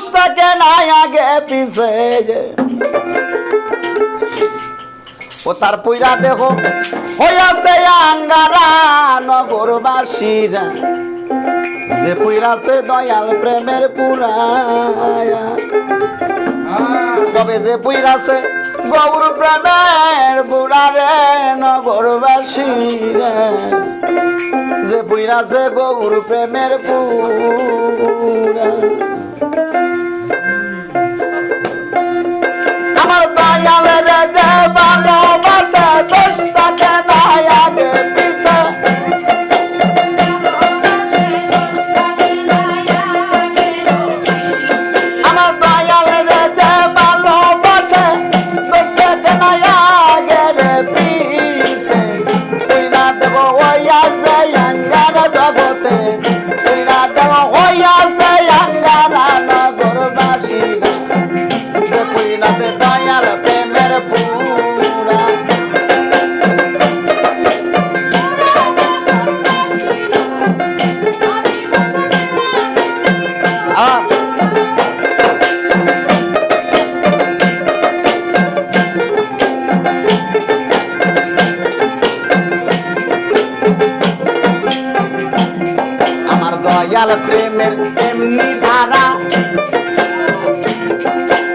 দুষ্টকে নাই আগে পিছে। ও তার পুইরা দেহ হইয়াছে আঙ্গারা নগরবাসীরা। যে পুইরাছে দয়াল প্রেমের পুরায়া। তবে যে পুইরাছে গৌর প্রেমের বুড়ারে নগরবাসী রে যে পুইরাছে গৌর প্রেমের পুরা। আমার দয়াল রে যে দয়াল প্রেমের এমনি ধারা।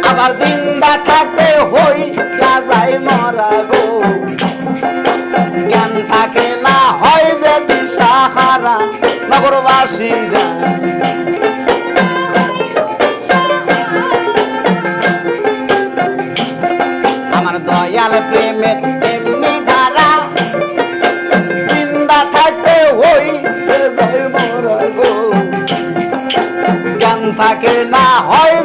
আবার জিন্দা থাকতে হই যাই মরা গো। জ্ঞান থাকে না হয় যে দিশাহারা নগরবাসীরা আমার দয়াল প্রেমের থাকে না হয়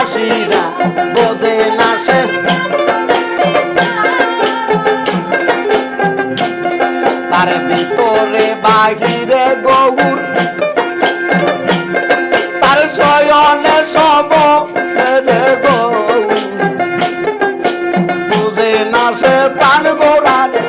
নগরবাসীরা বোঝে না সে। তার ভিতরে বাহিরে গৌর। তার শয়নে সব বুঝে না সে প্রাণ গোড়ালে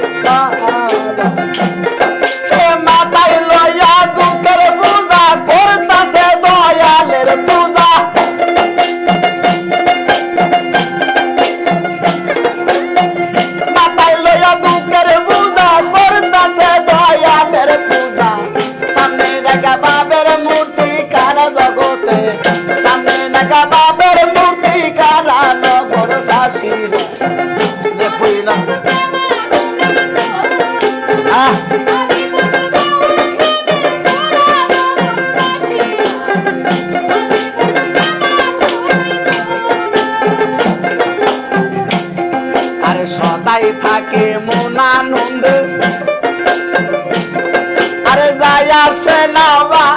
থাকে আনন্দ। আরে যাই আসে নাবা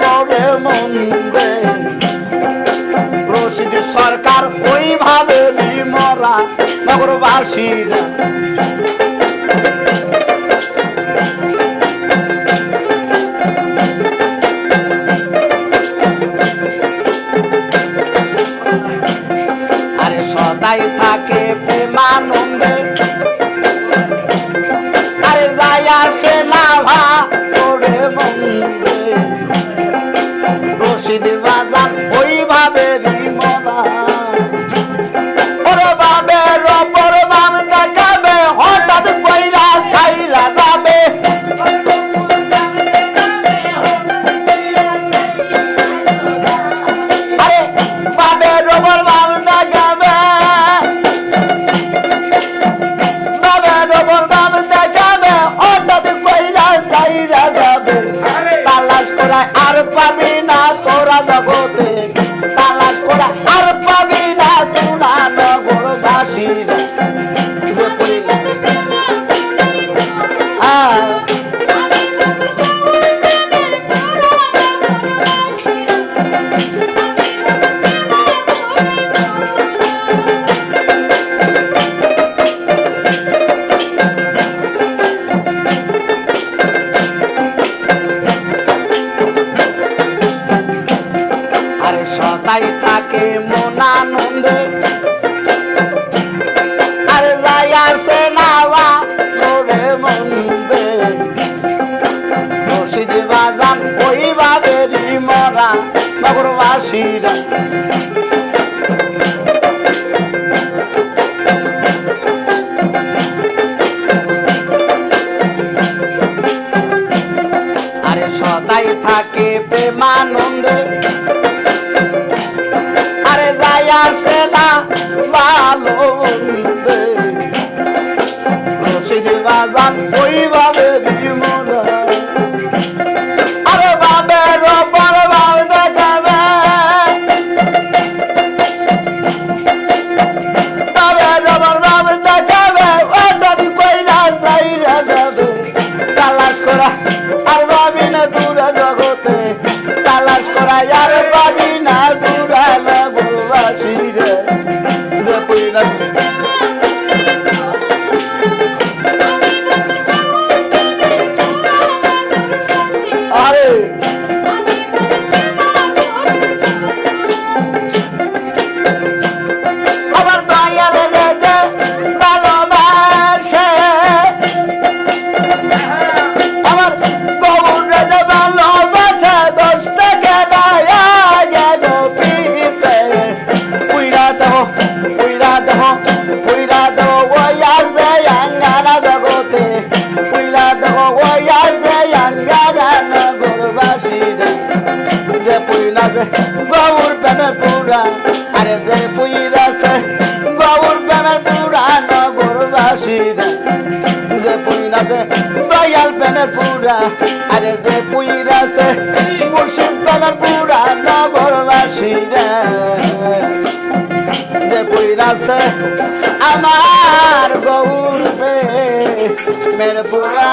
মরে মন্দে রশিদ সরকার ওইভাবে মরা নগরবাসীরা। বাজান, ওই বাড়েরই মরা নগরবাসীরা আরে সদাই থাকে প্রেমানন্দে, আরে যাই আসে না ভালো বাজান, ওই বাড়ে পুরা, আরে যে পুইরাছে বাবুর প্রেমের পুরা নগরবাসীরা যে পুইরাছে, দয়াল প্রেমের পুরা, আরে যে পুইরাছে, মুর্শিদ প্রেমের পুরা নগরবাসীরা যে পুইরাছে, আমার গৌর মের পুরা।